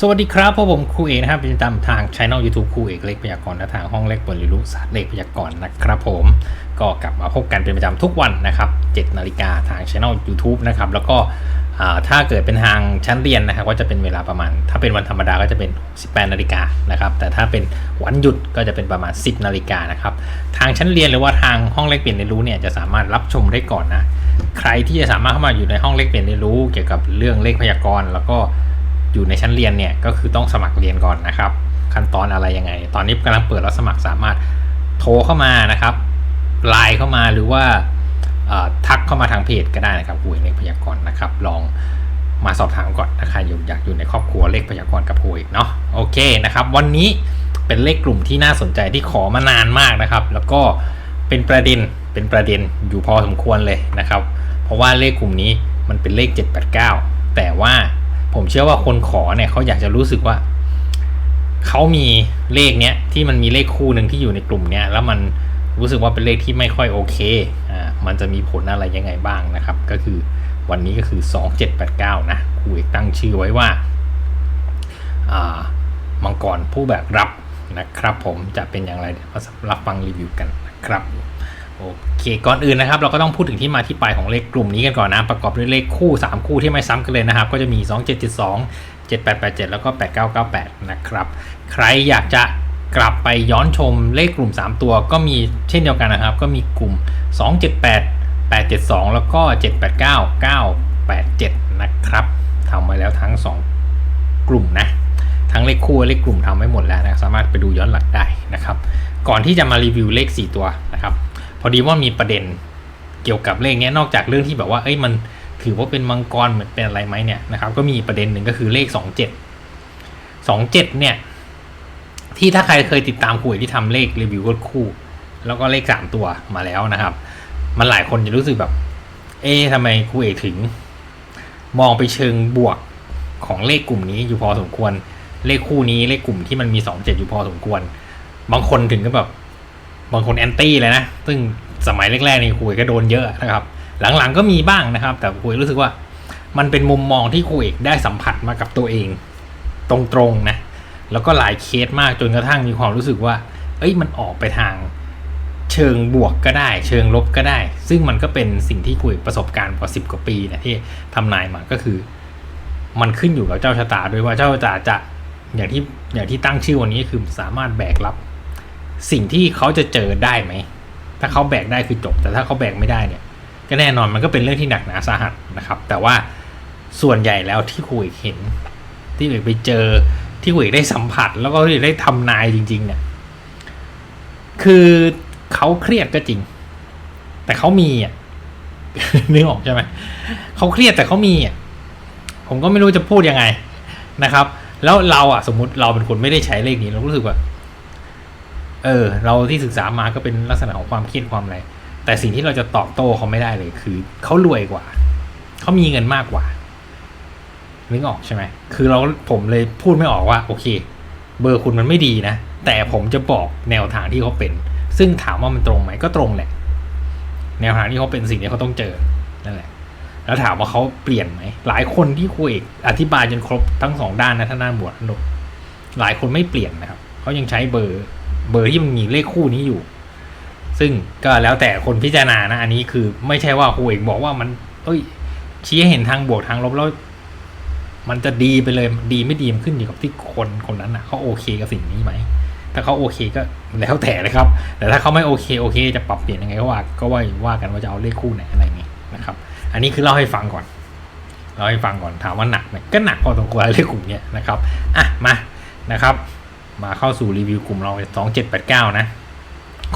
สวัสดีครับพวกผมครูเอกนะครับป็นตามทางช่อง YouTube ครูเอกเลขพยากรณ์และทางห้องเลขเปิดเรียนรู้ศาสตร์เลขพยากรณ์นะครับผมก็กลับมาพบกันเป็นประจำทุกวันนะครับ7นาฬิกาทางช่อง YouTube นะครับแล้วก็ถ้าเกิดเป็นทางชั้นเรียนนะครับก็จะเป็นเวลาประมาณ ถ้าเป็นวันธรรมดาก็จะเป็น 18นาฬิกานะครับแต่ถ้าเป็นวันหยุดก็จะเป็นประมาณ 10นาฬิกานะครับทางชั้นเรียนหรือว่าทางห้องเลขเปลี่ยนเรียนรู้เนี่ยจะสามารถรับชมได้ก่อนนะใครที่จะสามารถเข้ามาอยู่ในห้องเลขเปลี่ยนเรียนรู้ เกี่ยวกับเรื่องเลขพยากรณ์ แล้วก็ อยู่ในชั้นเรียนเนี่ยก็คือต้องสมัครเรียนก่อนนะครับ ขั้นตอนอะไรยังไง ตอนนี้กำลังเปิดรับสมัครสามารถโทรเข้ามานะครับไลน์เข้ามาหรือว่าทักเข้ามาทางเพจก็ได้นะครับครูเอกเลขพยากรณ์นะครับ ลองมาสอบถามก่อนถ้าใครอยากอยู่ในครอบครัวเลขพยากรณ์กับครูเอกเนาะโอเคนะครับ วันนี้เป็นเลขกลุ่มที่น่าสนใจที่ขอมานานมากนะครับ แล้วก็เป็นประเด็นเป็นประเด็นอยู่พอสมควรเลยนะครับ เพราะว่าเลขกลุ่มนี้มันเป็นเลข 789 แต่ว่า ผมเชื่อว่าคนขอเนี่ยเขาอยากจะรู้สึกว่าเขามีเลขเนี้ยที่มันมีเลขคู่หนึ่งที่อยู่ในกลุ่มเนี้ยแล้วมันรู้สึกว่าเป็นเลขที่ไม่ค่อยโอเคอ่ามันจะมีผลอะไรยังไงบ้างนะครับ ก็คือวันนี้ก็คือ 2789 นะครูเอกตั้งชื่อไว้ว่าอ่ามังกรผู้แบกรับนะครับผมจะเป็นอย่างไรเดี๋ยวมารับฟังรีวิวกันนะครับ โอเค ก่อนอื่นนะครับ เราก็ต้องพูดถึงที่มาที่ไปของเลขกลุ่มนี้กันก่อนนะ ประกอบด้วยเลขคู่ 3 คู่ที่ไม่ซ้ำกันเลยนะครับ ก็จะมี 2772 7887 แล้วก็ 8998 นะครับ ใครอยากจะกลับไปย้อนชมเลขกลุ่ม 3 ตัวก็มีเช่นเดียวกันนะครับ ก็มีกลุ่ม 278 872 แล้วก็ 789 987 นะครับทำไว้แล้วทั้ง 2 กลุ่มนะ ทั้งเลขคู่เลขกลุ่มทำไว้หมดแล้วนะ สามารถไปดูย้อนหลังได้นะครับ ก่อนที่จะมารีวิวเลข 4 ตัวนะครับ พอดีว่ามีประเด็นเกี่ยวกับเลขเนี้ยนอกจากเรื่องที่แบบว่าเอ้ยมันถือว่าเป็นมังกรเหมือนเป็นอะไรไหมเนี่ยนะครับก็มีประเด็นหนึ่งก็คือเลข 27 27 เนี่ย ที่ถ้าใครเคยติดตามคุยที่ทำเลขรีวิวก็คู่ แล้วก็เลข 3 ตัวมาแล้วนะครับ มันหลายคนจะรู้สึกแบบ เอ๊ะทำไมครูเอกถึง มองไปเชิงบวกของเลขกลุ่มนี้อยู่พอสมควร เลขคู่นี้เลขกลุ่มที่มันมีสองเจ็ดอยู่พอสมควร บางคนถึงก็แบบ บางคนแอนตี้เลยนะ ซึ่งสมัยแรกๆนี่คุยก็โดนเยอะนะครับ หลังๆก็มีบ้างนะครับ แต่คุยรู้สึกว่ามันเป็นมุมมองที่คุยได้สัมผัสมากับตัวเอง ตรงๆนะ แล้วก็หลายเคสมากจนกระทั่งมีความรู้สึกว่า เอ้ยมันออกไปทางเชิงบวกก็ได้ เชิงลบก็ได้ ซึ่งมันก็เป็นสิ่งที่คุยประสบการณ์กว่าสิบกว่าปีนะที่ทำนายมาก็คือ มันขึ้นอยู่กับเจ้าชะตาด้วยว่าเจ้าชะตาจะอย่างที่อย่างที่ตั้งชื่อวันนี้คือสามารถแบกรับ สิ่งที่เขาจะเจอได้ไหม ถ้าเขาแบกได้คือจบ แต่ถ้าเขาแบกไม่ได้เนี่ย ก็แน่นอนมันก็เป็นเรื่องที่หนักหนาสาหัสนะครับ แต่ว่าส่วนใหญ่แล้วที่คุยเห็น ที่คุยไปเจอที่คุยได้สัมผัส แล้วก็ที่ได้ทำนายจริง ๆ เนี่ย คือเขาเครียดก็จริง แต่เขามีอะนึกออกใช่ไหมเขาเครียดแต่เขามีอะผมก็ไม่รู้จะพูดยังไงนะครับ แล้วเราอะสมมุติเราเป็นคนไม่ได้ใช้เลขนี้เรารู้สึกว่า เออ เราที่ศึกษามาก็เป็นลักษณะของความเครียดความอะไร แต่สิ่งที่เราจะตอบโต้เขาไม่ได้เลย คือเขารวยกว่า เขามีเงินมากกว่านึกออกใช่ไหม คือเราผมเลยพูดไม่ออกว่า โอเค เบอร์คุณมันไม่ดีนะ แต่ผมจะบอกแนวทางที่เขาเป็น ซึ่งถามว่ามันตรงไหมก็ตรงแหละ แนวทางที่เขาเป็นสิ่งที่เขาต้องเจอ นั่นแหละ แล้วถามว่าเขาเปลี่ยนไหม หลายคนที่คุยอธิบายจนครบทั้งสองด้านนะทั้งด้านบวกทั้งลบหลายคนไม่เปลี่ยนนะครับ เขายังใช้เบอร์ เบอร์ที่มันมีเลขคู่นี้อยู่ ซึ่งก็แล้วแต่คนพิจารณานะ อันนี้คือไม่ใช่ว่าครูเอกบอกว่ามัน เอ้ย ชี้ให้เห็นทางบวกทางลบแล้วมันจะดีไปเลยดีไม่ดีมันขึ้นอยู่กับที่คนคนนั้นนะเขาโอเคกับสิ่งนี้ไหมถ้าเขาโอเคก็แล้วแต่เลยครับ แต่ถ้าเขาไม่โอเคโอเค จะปรับเปลี่ยนยังไงก็ว่าก็ว่าว่ากันว่าจะเอาเลขคู่ไหนอะไรอย่างงี้นะครับ อันนี้คือเล่าให้ฟังก่อนเล่าให้ฟังก่อนถามว่าหนักไหมก็หนักพอสมควรเลขกลุ่มเนี้ยนะครับอะมานะครับ มาเข้าสู่รีวิวกลุ่มเราสองเจ็ดแปดเก้านะ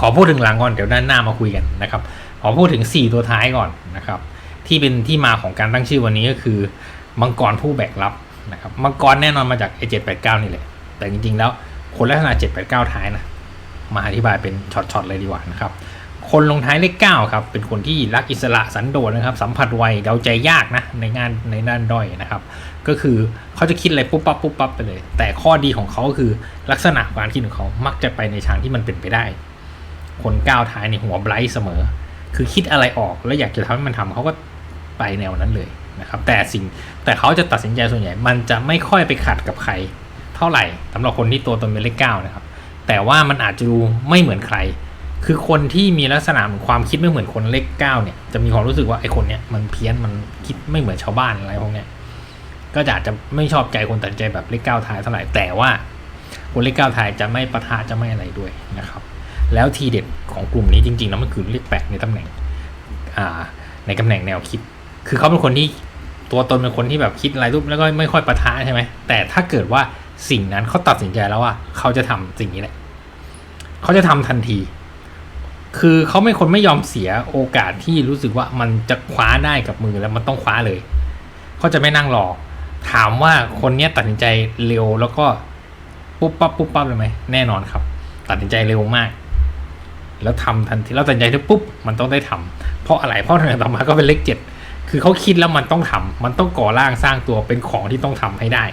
ขอพูดถึงหลังก่อนเดี๋ยวด้านหน้ามาคุยกันนะครับ ขอพูดถึง 4 ตัวท้ายก่อนนะครับ ที่เป็นที่มาของการตั้งชื่อวันนี้ก็คือมังกรผู้แบกรับนะครับมังกรแน่นอนมาจากไอเจ็ดแปดเก้านี่แหละ แต่จริงๆแล้วคนลักษณะเจ็ดแปดเก้าท้ายนะมาอธิบายเป็นช็อตๆเลยดีกว่านะครับคนลงท้ายเลขเก้าครับ เป็นคนที่รักอิสระสันโดษนะครับ สัมผัสไวเดาใจยากนะในงานในด้านด้อยนะครับ ก็คือเขาจะคิดอะไรปุ๊บปั๊บปุ๊บปั๊บไปเลย แต่ข้อดีของเขาก็คือลักษณะการคิดของเขามักจะไปในทางที่มันเป็นไปได้ คนก้าวท้ายในหัวไบรท์เสมอ คือคิดอะไรออกแล้วอยากจะทำให้มันทำเขาก็ไปแนวนั้นเลยนะครับ แต่สิ่งแต่เขาจะตัดสินใจส่วนใหญ่ มันจะไม่ค่อยไปขัดกับใคร เท่าไหร่สำหรับคนที่ตัวตนเป็นเลขเก้านะครับ แต่ว่ามันอาจจะดูไม่เหมือนใคร คือคนที่มีลักษณะเหมือนความคิดไม่เหมือนคนเลขเก้าเนี่ยจะมีความรู้สึกว่าไอ้คนเนี้ยมันเพี้ยนมันคิดไม่เหมือนชาวบ้านอะไรพวกเนี้ย ก็จะอาจจะไม่ชอบใจคนตัดใจแบบเลขเก้าทายเท่าไหร่แต่ว่าคนเลขเก้าทายจะไม่ประทะจะไม่อะไรด้วยนะครับ แล้วทีเด็ดของกลุ่มนี้จริงๆแล้วมันคือเลขแปดในตำแหน่งอ่าในตำแหน่งแนวคิด คือเขาเป็นคนที่ตัวตนเป็นคนที่แบบคิดอะไรรูปแล้วก็ไม่ค่อยประทะใช่ไหมแต่ถ้าเกิดว่าสิ่งนั้นเขาตัดสินใจแล้วว่าเขาจะทำสิ่งนี้แหละเขาจะทำทันที คือเขาไม่คนไม่ยอมเสียโอกาสที่รู้สึกว่ามันจะคว้าได้กับมือแล้วมันต้องคว้าเลยเขาจะไม่นั่งรอ ถามว่าคนเนี้ยตัดสินใจเร็วแล้วก็ปุ๊บปั๊บปุ๊บปั๊บเลยไหมแน่นอนครับ ตัดสินใจเร็วมาก แล้วทำทันทีแล้วตัดสินใจได้ปุ๊บมันต้องได้ทำเพราะอะไรเพราะต่อมาก็เป็นเลขเจ็ดคือเขาคิดแล้วมันต้องทำมันต้องก่อร่างสร้างตัวเป็นของที่ต้องทำให้ได้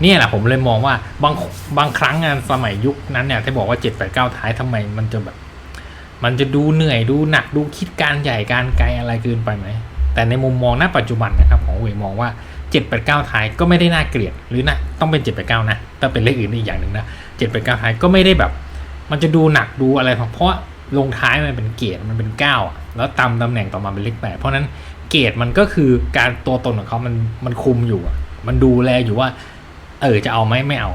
เนี่ยแหละผมเลยมองว่าบางบางครั้งงานสมัยยุคนั้นเนี่ยที่บอกว่าเจ็ดแปดเก้าท้ายทำไมมันจะแบบ มันจะดูเหนื่อยดูหนักดูคิดการใหญ่การไกลอะไรเกินไปไหม แต่ในมุมมองณปัจจุบันนะครับของเวยมองว่า 789 ท้ายก็ไม่ได้น่าเกลียด หรือนะต้องเป็น 789 นะถ้าเป็นเลขอื่นอีกอย่างหนึ่งนะ 789 ท้ายก็ไม่ได้แบบ มันจะดูหนักดูอะไรเพราะลงท้ายมันเป็นเกรดมันเป็น 9 แล้วตามตำแหน่งต่อมาเป็นเลข8เพราะนั้นเกรดมันก็คือการตัวตนของเขามันมันคุมอยู่ มันดูแลอยู่ว่า เออจะเอาไหมไม่เอา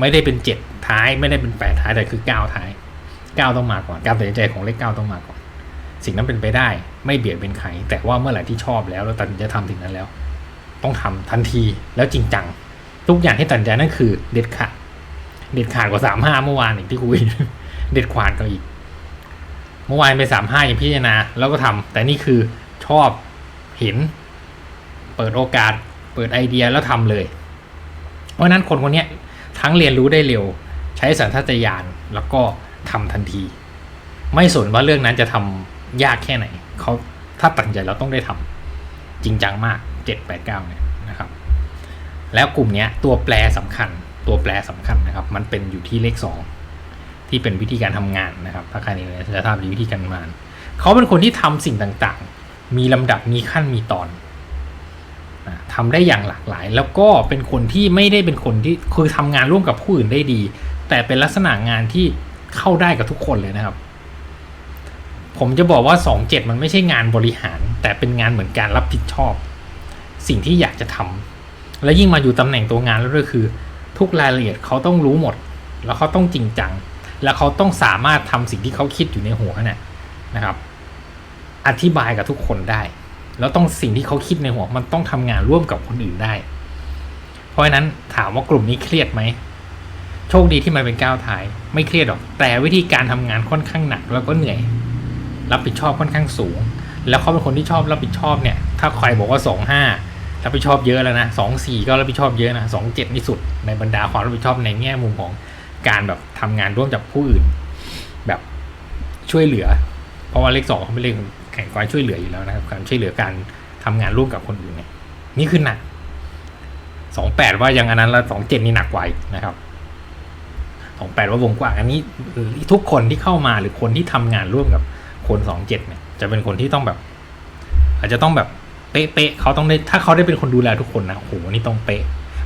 ไม่ได้เป็น7ท้ายไม่ได้เป็น8ท้ายแต่คือ 9 ท้าย 9 ต้องมาก่อนการตัดสินใจของเลข 9 ต้องมาก่อน สิ่งนั้นเป็นไปได้ ไม่เบียดเป็นใครแต่ว่าเมื่อไหร่ที่ชอบแล้วเราตัดสินใจทำสิ่งนั้นแล้ว ต้องทำทันทีแล้วจริงจัง ทุกอย่างที่ตัดใจนั่นคือ เด็ดขาดเด็ดขาดกว่าสามห้าเมื่อวานอีกที่คุยเด็ดขาดกว่าอีก เมื่อวานไปสามห้ายังพิจารณาแล้วก็ทำแต่นี่คือชอบเห็น เปิดโอกาส เปิดไอเดียแล้วทำเลย เพราะนั้นคนคนนี้ทั้งเรียนรู้ได้เร็ว ใช้สัญชาตญาณแล้วก็ทำทันที ไม่สนว่าเรื่องนั้นจะทำยากแค่ไหน เขาถ้าตัดใจแล้วต้องได้ทำจริงจังมากเจ็ดแปดเก้าเนี่ยนะครับ แล้วกลุ่มนี้ตัวแปรสำคัญ ตัวแปรสำคัญนะครับ มันเป็นอยู่ที่เลขสองที่เป็นวิธีการทำงานนะครับ ถ้าใครเนี่ยจะทราบวิธีการทำงาน เขาเป็นคนที่ทำสิ่งต่างๆ มีลำดับมีขั้นมีตอนนะทำได้อย่างหลากหลาย แล้วก็เป็นคนที่ไม่ได้เป็นคนที่คือทำงานร่วมกับผู้อื่นได้ดี แต่เป็นลักษณะงานที่เข้าได้กับทุกคนเลยนะครับ ผมจะบอกว่าสองเจ็ดมันไม่ใช่งานบริหาร แต่เป็นงานเหมือนการรับผิดชอบ สิ่งที่อยากจะทำและยิ่งมาอยู่ตำแหน่งตัวงานแล้วด้วยคือ ทุกรายละเอียดเขาต้องรู้หมด แล้วเขาต้องจริงจัง แล้วเขาต้องสามารถทำสิ่งที่เขาคิดอยู่ในหัวเนี่ยนะครับ อธิบายกับทุกคนได้ แล้วต้องสิ่งที่เขาคิดในหัว มันต้องทำงานร่วมกับคนอื่นได้ เพราะฉะนั้นถามว่ากลุ่มนี้เครียดไหมโชคดีที่มันเป็นก้าวท้าย ไม่เครียดหรอก แต่วิธีการทำงานค่อนข้างหนักแล้วก็เหนื่อย รับผิดชอบค่อนข้างสูง แล้วเขาเป็นคนที่ชอบรับผิดชอบเนี่ย ถ้าใครบอกว่าสองห้ารับผิดชอบเยอะแล้วนะสองสี่ก็รับผิดชอบเยอะนะสองเจ็ดนี่สุดในบรรดาความรับผิดชอบในแง่มุมของการแบบทำงานร่วมกับผู้อื่น แบบช่วยเหลือ เพราะว่าเลขสองเขาเป็นเลขแข่งการช่วยเหลืออยู่แล้วนะครับการช่วยเหลือการทำงานร่วมกับคนอื่นเนี่ยนี่คือหนักสองแปดว่ายังอันนั้นแล้วสองเจ็ดนี่หนักกว่านะครับสองแปดว่าวงกว้างอันนี้ทุกคนที่เข้ามาหรือคนที่ทำงานร่วมกับ คนสองเจ็ดเนี่ยจะเป็นคนที่ต้องแบบ อาจจะต้องแบบเป๊ะๆเขาต้องได้ถ้าเขาได้เป็นคนดูแลทุกคนนะโอ้โหนี่ต้องเป๊ะ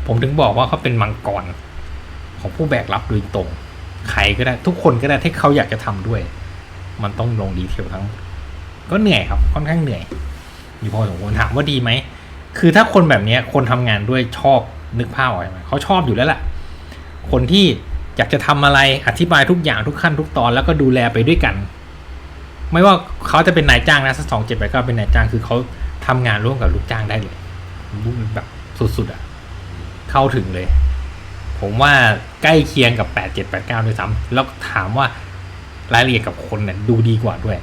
ผมถึงบอกว่าเขาเป็นมังกรของผู้แบกรับโดยตรง ใครก็ได้ทุกคนก็ได้ที่เขาอยากจะทำด้วย มันต้องลงดีเทลทั้ง ก็เหนื่อยครับค่อนข้างเหนื่อย อยู่พอสมควรถามว่าดีไหมคือถ้าคนแบบนี้คนทำงานด้วยชอบนึกภาพออกไหมเขาชอบอยู่แล้วแหละคนที่อยากจะทำอะไรอธิบายทุกอย่างทุกขั้นทุกตอนแล้วก็ดูแลไปด้วยกัน ไม่ว่าเขาจะเป็นนายจ้างนะสักสองเจ็ดไปดก็เป็นนายจ้างคือเขาทำงานร่วมกับลูกจ้างได้เลยแบบสุดๆอะ่ะ เข้าถึงเลย ผมว่าใกล้เคียงกับแปดเจ็ดแปดเก้าด้วยซ้ำแล้วถามว่ารายละเอียดกับคนเนี่ยดูดีกว่าด้วย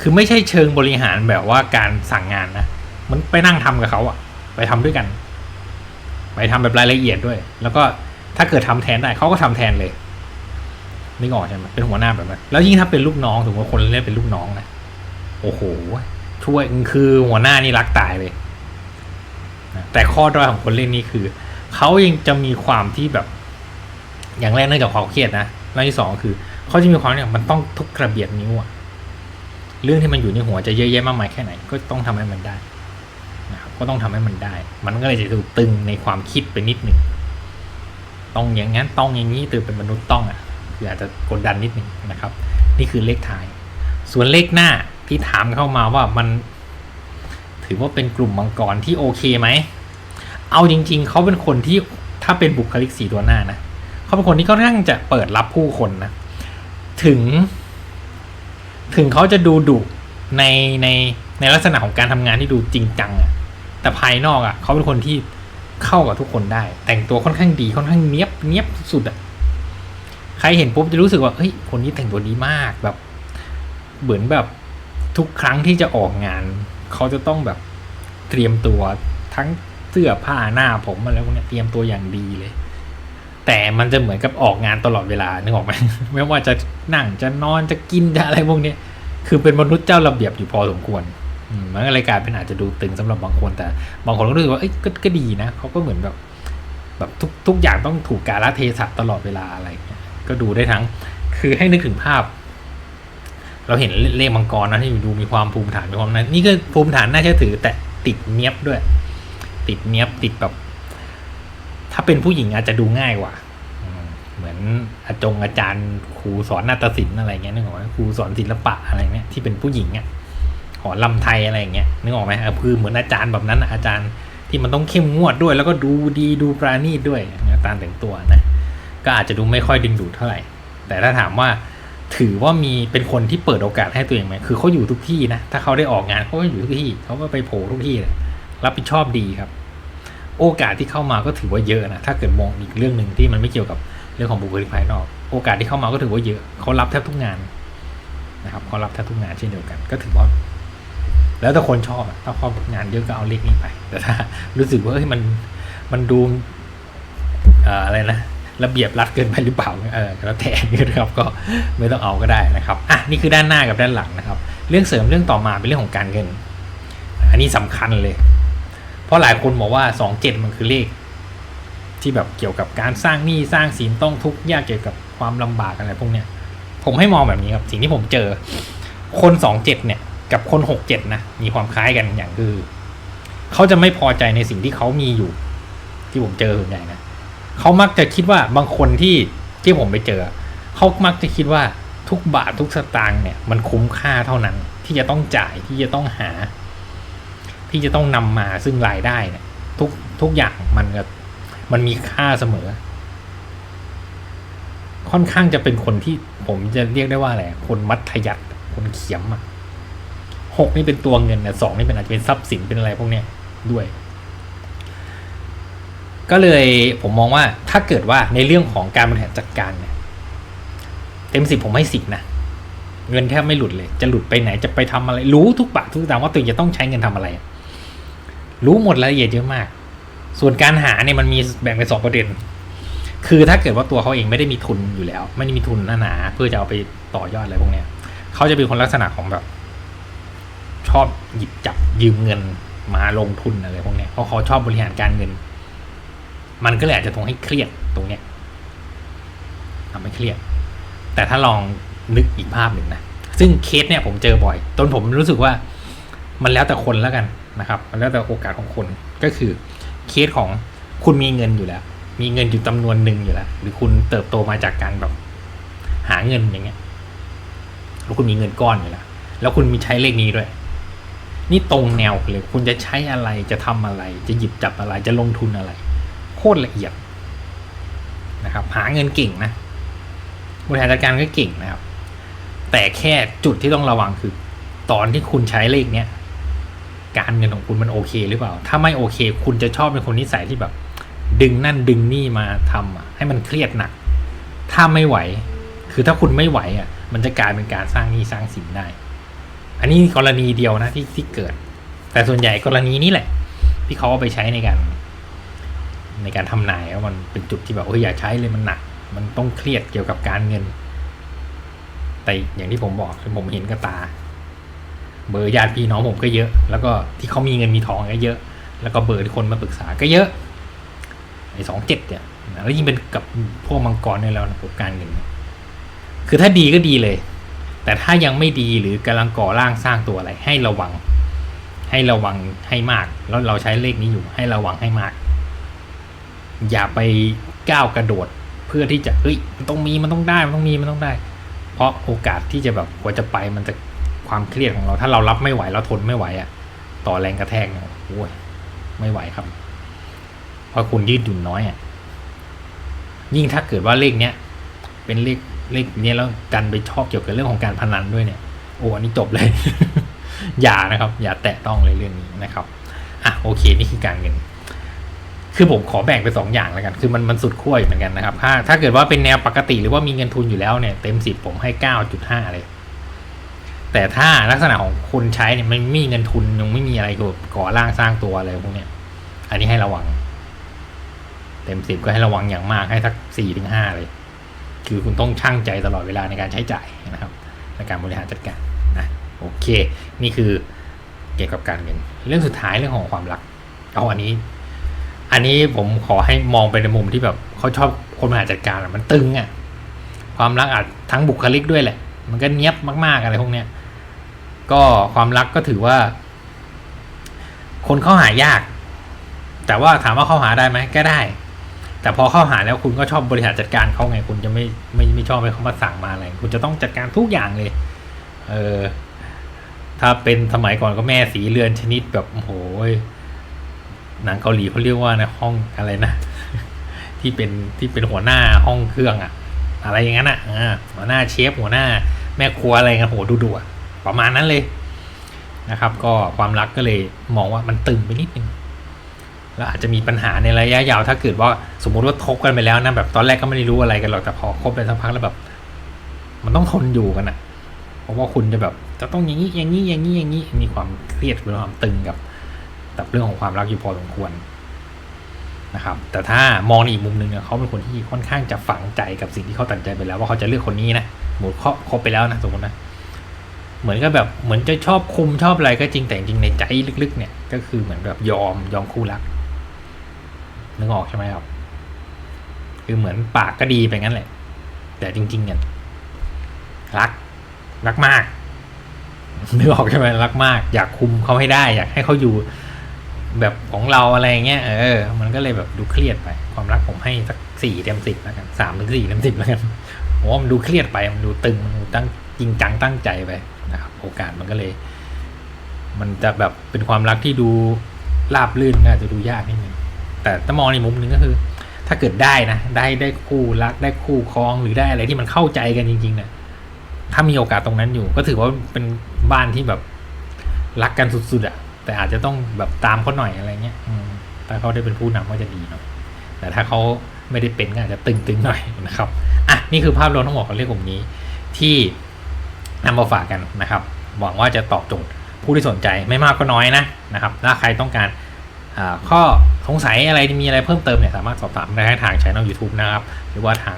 คือไม่ใช่เชิงบริหารแบบว่าการสั่งงานนะมันไปนั่งทำกับเขาอะไปทำด้วยกัน ไปทำแบบรายละเอียดด้วย แล้วก็ถ้าเกิดทำแทนได้เขาก็ทำแทนเลย นี่ออกใช่ไหมเป็นหัวหน้าแบบนั้นแล้วยิ่งถ้าเป็นลูกน้องถือว่าคนเรียกเป็นลูกน้องนะโอ้โหช่วยคือหัวหน้านี่รักตายเลยแต่ข้อด้อยของคนเล่นนี่คือเขายังจะมีความที่แบบ อย่างแรกเนื่องจากความเครียดนะเรื่องที่สองคือเขาจะมีความเนี่ยมันต้องทุกกระเบียดนิ้วอะเรื่องที่มันอยู่ในหัวจะเยอะแยะมากมายแค่ไหน ก็ต้องทำให้มันได้นะครับก็ต้องทำให้มันได้ มันก็เลยจะถูกตึงในความคิดไปนิดหนึ่งต้องอย่างนั้นต้องอย่างนี้ตือเป็นมนุษย์ต้องอะ คืออาจจะกดดันนิดหนึ่งนะครับ นี่คือเลขท้าย ส่วนเลขหน้าที่ถามเข้ามาว่ามันถือว่าเป็นกลุ่มมังกรที่โอเคไหม เอาจริง ๆ เขาเป็นคนที่ถ้าเป็นบุคลิกสีตัวหน้านะเขาเป็นคนที่ค่อนข้างจะเปิดรับผู้คนนะ ถึง ถึงเขาจะดูดุในในในลักษณะของการทำงานที่ดูจริงจังอะแต่ภายนอกอะเขาเป็นคนที่เข้ากับทุกคนได้ แต่งตัวค่อนข้างดีค่อนข้างเนี้ยบเนี้ยบสุดอะ รเห็นปุ๊บจะรู้สึกว่าเฮ้ยคนนี้แต่งตัวดีมากแบบ เหมือนแบบทุกครั้งที่จะออกงาน เขาจะต้องแบบเตรียมตัวทั้งเสื้อผ้าหน้าผมอะไรพวกนี้เตรียมตัวอย่างดีเลย แต่มันจะเหมือนกับออกงานตลอดเวลานึกออกไหมไม่ว่าจะนั่งจะนอนจะกินจะอะไรพวกนี้คือเป็นมนุษย์เจ้าระเบียบอยู่พอสมควรมันก็เลยกลายเป็นอาจจะดูตึงสำหรับบางคน แต่บางคนก็รู้สึกว่าเอ้ยก็ก็ดีนะเขาก็เหมือนแบบ แบบทุกทุกอย่างต้องถูกกาลเทศะตลอดเวลาอะไรเงี้ย ก็ดูได้ทั้ง คือให้นึกถึงภาพ เราเห็นเลขมังกรนะที่ดูมีความภูมิฐานมีความนั้นนี่ก็ภูมิฐานน่าเชื่อถือ แต่ติดเนี้ยบด้วย ติดเนี้ยบติดแบบ ถ้าเป็นผู้หญิงอาจจะดูง่ายกว่าเหมือนอาจงอาจารย์ครูสอนนาฏศิลป์อะไรเงี้ยนึกออกไหมครูสอนศิลปะอะไรเงี้ยที่เป็นผู้หญิงอะหอลำไทยอะไรอย่างเงี้ยนึกออกไหมออคือเหมือนอาจารย์แบบนั้นอาจารย์ที่มันต้องเข้มงวดด้วย แล้วก็ดูดีดูปราณีตด้วยอาจารย์แต่งตัวนะ ก็อาจจะดูไม่ค่อยดึงดูดเท่าไหร่ แต่ถ้าถามว่าถือว่ามีเป็นคนที่เปิดโอกาสให้ตัวเองไหมคือเขาอยู่ทุกที่นะ ถ้าเขาได้ออกงานเขาก็อยู่ทุกที่ เขาก็ไปโผล่ทุกที่เลยรับผิดชอบดีครับ โอกาสที่เข้ามาก็ถือว่าเยอะนะ ถ้าเกิดมองอีกเรื่องหนึ่งที่มันไม่เกี่ยวกับเรื่องของบุคลิกภายนอก โอกาสที่เข้ามาก็ถือว่าเยอะ เขารับแทบทุกงานนะครับ เขารับแทบทุกงานเช่นเดียวกัน ก็ถือว่าแล้วแต่คนชอบอะถ้าชอบงานเยอะก็เอาเลขนี้ไป แต่ถ้ารู้สึกว่าเฮ้ยมันมันดูเอ่ออะไรนะ ระเบียบรัดเกินไปหรือเปล่าเออแล้วแต่นะครับก็ไม่ต้องเอาก็ได้นะครับอะนี่คือด้านหน้ากับด้านหลังนะครับ เรื่องเสริมเรื่องต่อมาเป็นเรื่องของการเงิน อันนี้สำคัญเลย เพราะหลายคนบอกว่าสองเจ็ดมันคือเลข ที่แบบเกี่ยวกับการสร้างหนี้สร้างสินต้องทุกข์ยากเกี่ยวกับความลำบากอะไรพวกเนี้ยผมให้มองแบบนี้ครับสิ่งที่ผมเจอ คนสองเจ็ดเนี่ย กับคนหกเจ็ดนะมีความคล้ายกันอย่างคือเขาจะไม่พอใจในสิ่งที่เขามีอยู่ ที่ผมเจอส่วนใหญ่นะ เขามักจะคิดว่าบางคนที่ที่ผมไปเจอ เขามักจะคิดว่าทุกบาททุกสตางค์เนี่ยมันคุ้มค่าเท่านั้น ที่จะต้องจ่ายที่จะต้องหา ที่จะต้องนำมาซึ่งรายได้เนี่ยทุกทุกอย่างมันก็มันมีค่าเสมอ ค่อนข้างจะเป็นคนที่ผมจะเรียกได้ว่าอะไรคนมัธยัติคนเขียมอะหกนี่เป็นตัวเงินเนี่ยสองนี่เป็นอาจจะเป็นทรัพย์สินเป็นอะไรพวกเนี้ยด้วย ก็เลยผมมองว่าถ้าเกิดว่าในเรื่องของการบริหารจัดการเนี่ยเต็มสิบผมให้สิบนะเงินแทบไม่หลุดเลย จะหลุดไปไหนจะไปทำอะไร รู้ทุกบาททุกตางว่าตัวเองจะต้องใช้เงินทำอะไร รู้หมดรายละเอียดเยอะมาก ส่วนการหาเนี่ยมันมีแบ่งเป็นสองประเด็น คือถ้าเกิดว่าตัวเขาเองไม่ได้มีทุนอยู่แล้ว ไม่ได้มีทุนหนาๆเพื่อจะเอาไปต่อยอดอะไรพวกเนี้ยเขาจะเป็นคนลักษณะของแบบ ชอบหยิบจับยืมเงินมาลงทุนอะไรพวกเนี้ยเพราะเขาชอบบริหารการเงิน มันก็เลยอาจจะทำให้เครียดตรงเนี้ยทำให้เครียด แต่ถ้าลองนึกอีกภาพหนึ่งนะ ซึ่งเคสเนี่ยผมเจอบ่อยจนผมรู้สึกว่ามันแล้วแต่คนแล้วกันนะครับ มันแล้วแต่โอกาสของคน ก็คือเคสของคุณมีเงินอยู่แล้ว มีเงินอยู่จำนวนหนึ่งอยู่แล้ว หรือคุณเติบโตมาจากการแบบหาเงินอย่างเงี้ย แล้วคุณมีเงินก้อนอยู่แล้ว แล้วคุณมีใช้เลขนี้ด้วย นี่ตรงแนวเลย คุณจะใช้อะไร จะทำอะไร จะหยิบจับอะไร จะลงทุนอะไร ตรละเอียดนะครับ หาเงินเก่งนะบริหารจัดการก็เก่งนะครับ แต่แค่จุดที่ต้องระวังคือ ตอนที่คุณใช้เลขเนี้ยการเงินของคุณมันโอเคหรือเปล่า ถ้าไม่โอเค คุณจะชอบเป็นคนนิสัยที่แบบ ดึงนั่นดึงนี่มาทำให้มันเครียดหนัก ถ้าไม่ไหว คือถ้าคุณไม่ไหวอะ มันจะกลายเป็นการสร้างหนี้สร้างสินได้ อันนี้กรณีเดียวนะที่ที่เกิด แต่ส่วนใหญ่กรณีนี้แหละ ที่เขาเอาไปใช้ในการ ในการทำนายว่ามันเป็นจุดที่แบบเอออย่าใช้เลยมันหนัก มันต้องเครียดเกี่ยวกับการเงิน แต่อย่างที่ผมบอกคือผมเห็นกับตา เบอร์ญาติพี่น้องผมก็เยอะ แล้วก็ที่เขามีเงินมีทองก็เยอะ แล้วก็เบอร์ที่คนมาปรึกษาก็เยอะไอ้สองเจ็ดเนี่ยแล้วยิ่งเป็นกับพวกมังกรเนี่ยแล้วนะการเงินเนี่ยคือถ้าดีก็ดีเลย แต่ถ้ายังไม่ดีหรือกำลังก่อร่างสร้างตัวอะไร ให้ระวัง ให้ระวังให้มาก แล้วเราใช้เลขนี้อยู่ ให้ระวังให้มาก อย่าไปก้าวกระโดดเพื่อที่จะเฮ้ยมันต้องมีมันต้องได้มันต้องมีมันต้องได้ เพราะโอกาสที่จะแบบกว่าจะไปมันจะความเครียดของเรา ถ้าเรารับไม่ไหวเราทนไม่ไหวอะต่อแรงกระแทกเนี่ยโอ้ยไม่ไหวครับเพราะคุณยืดหยุ่นน้อยอะยิ่งถ้าเกิดว่าเลขเนี้ยเป็นเลขเลขเนี้ยแล้วดันไปชอบเกี่ยวกับเรื่องของการพนันด้วยเนี่ยโอ้อันนี้จบเลย อย่านะครับ อย่าแตะต้องเลยเรื่องนี้นะครับอะโอเค นี่คือการเงิน คือผมขอแบ่งเป็นสองอย่างแล้วกัน คือมันมันสุดขั้วอยู่เหมือนกันนะครับ ถ้าถ้าเกิดว่าเป็นแนวปกติหรือว่ามีเงินทุนอยู่แล้วเนี่ยเต็มสิบผมให้เก้าจุดห้าเลย แต่ถ้าลักษณะของคนใช้เนี่ยมันไม่มีเงินทุนยังไม่มีอะไรก่อร่างสร้างตัวอะไรพวกเนี้ย อันนี้ให้ระวัง เต็มสิบก็ให้ระวังอย่างมากให้สักสี่ถึงห้าเลย คือคุณต้องชั่งใจตลอดเวลาในการใช้จ่ายนะครับในการบริหารจัดการนะโอเค นี่คือเกี่ยวกับการเงิน เรื่องสุดท้ายเรื่องของความรัก เอาอันนี้ อันนี้ผมขอให้มองไปในมุมที่แบบเขาชอบคนบริหารจัดการมันตึงอะ่ะความรักอาจทั้งบุคลิกด้วยแหละ มันก็เนี้ยบมาก ๆ อะไรพวกเนี้ยก็ความรักก็ถือว่า คนเข้าหายาก แต่ว่าถามว่าเข้าหาได้ไหมก็ได้ แต่พอเข้าหาแล้วคุณก็ชอบบริหารจัดการเขาไง คุณจะไม่ไม่ไม่ชอบให้เขามาสั่งมาอะไร คุณจะต้องจัดการทุกอย่างเลย เออถ้าเป็นสมัยก่อนก็แม่สีเรือนชนิดแบบโอ้โห หนังเกาหลีเขาเรียกว่าในห้องอะไรนะ ที่เป็นที่เป็นหัวหน้าห้องเครื่องอะอะไรอย่างนั้นอะอ่าหัวหน้าเชฟหัวหน้า แม่ครัวอะไรกันโหดูดูอะประมาณนั้นเลยนะครับ ก็ความรักก็เลยมองว่ามันตึงไปนิดนึงแล้วอาจจะมีปัญหาในระยะยาวถ้าเกิดว่าสมมุติว่าทบกันไปแล้วนะแบบตอนแรกก็ไม่ได้รู้อะไรกันหรอกแต่พอคบไปสักพักแล้วแบบ มันต้องทนอยู่กันอะเพราะว่าคุณจะแบบ จะต้องอย่างนี้อย่างนี้อย่างนี้อย่างนี้มีความเครียดมีความตึงกับ กับเรื่องของความรักอยู่พอสมควรนะครับแต่ถ้ามองในอีกมุมหนึ่งเนี่ยเขาเป็นคนที่ค่อนข้างจะฝังใจกับสิ่งที่เขาตัดใจไปแล้วว่าเขาจะเลือกคนนี้นะหมดคบคบไปแล้วนะสมมตินะเหมือนก็แบบเหมือนจะชอบคุมชอบอะไรก็จริงแต่จริงในใจลึกๆ เนี่ย ก็คือเหมือนแบบยอมยอมคู่รักนึกออกใช่ไหมครับ คือเหมือนปากก็ดีไปงั้นแหละ แต่จริงๆเนี่ยรัก รักมากนึกออกใช่ไหมรักมาก อยากคุมเขาให้ได้ อยากให้เขาอยู่ แบบของเราอะไรเงี้ยเออ มันก็เลยแบบดูเครียดไป ความรักผมให้สักสี่เต็มสิบแล้วกันสามถึงสี่เต็มสิบแล้วกันผมว่ามันดูเครียดไปมันดูตึงมันดูตั้งจริงจังตั้งใจไปนะครับโอกาสมันก็เลย มันจะแบบเป็นความรักที่ดูราบลื่นก็อาจจะดูยากนิดนึงแต่ถ้ามองในมุมหนึ่งก็คือ ถ้าเกิดได้นะได้ได้คู่รักได้คู่ครองหรือได้อะไรที่มันเข้าใจกันจริงๆเนี่ยถ้ามีโอกาสตรงนั้นอยู่ ก็ถือว่าเป็นบ้านที่แบบรักกันสุดๆอะ แต่อาจจะต้องแบบตามเขาหน่อยอะไรเงี้ยถ้าเขาได้เป็นผู้นำก็จะดีหน่อย แต่ถ้าเขาไม่ได้เป็นก็อาจจะตึงๆหน่อยนะครับ อะ นี่คือภาพรวมทั้งหมดของเรื่องกลุ่มนี้ ที่นำมาฝากกันนะครับ หวังว่าจะตอบโจทย์ผู้ที่สนใจไม่มากก็น้อยนะนะครับ ถ้าใครต้องการข้อสงสัยอะไรมีอะไรเพิ่มเติมเนี่ยสามารถสอบถามได้ทางช่อง YouTube นะครับ หรือว่าทาง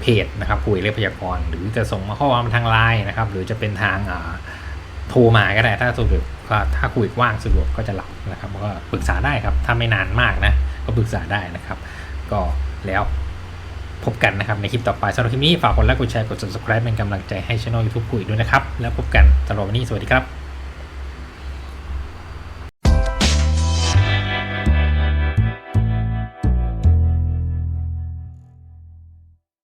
เพจนะครับคุยเรื่องพยากรณ์หรือจะส่งมาข้อความทางไลน์นะครับ หรือจะเป็นทางอ โทรมาก็ได้ถ้าสะดวกก็ถ้าคุยว่างสะดวกก็จะหลับนะครับก็ปรึกษาได้ครับ ถ้าไม่นานมากนะ ก็ปรึกษาได้นะครับ ก็แล้วพบกันนะครับในคลิปต่อไปสำหรับคลิปนี้ฝากกดไลค์กดแชร์กด subscribe เป็นกำลังใจให้ช่อง YouTube คุยด้วยนะครับ แล้วพบกันสำหรับวันนี้สวัสดีครับ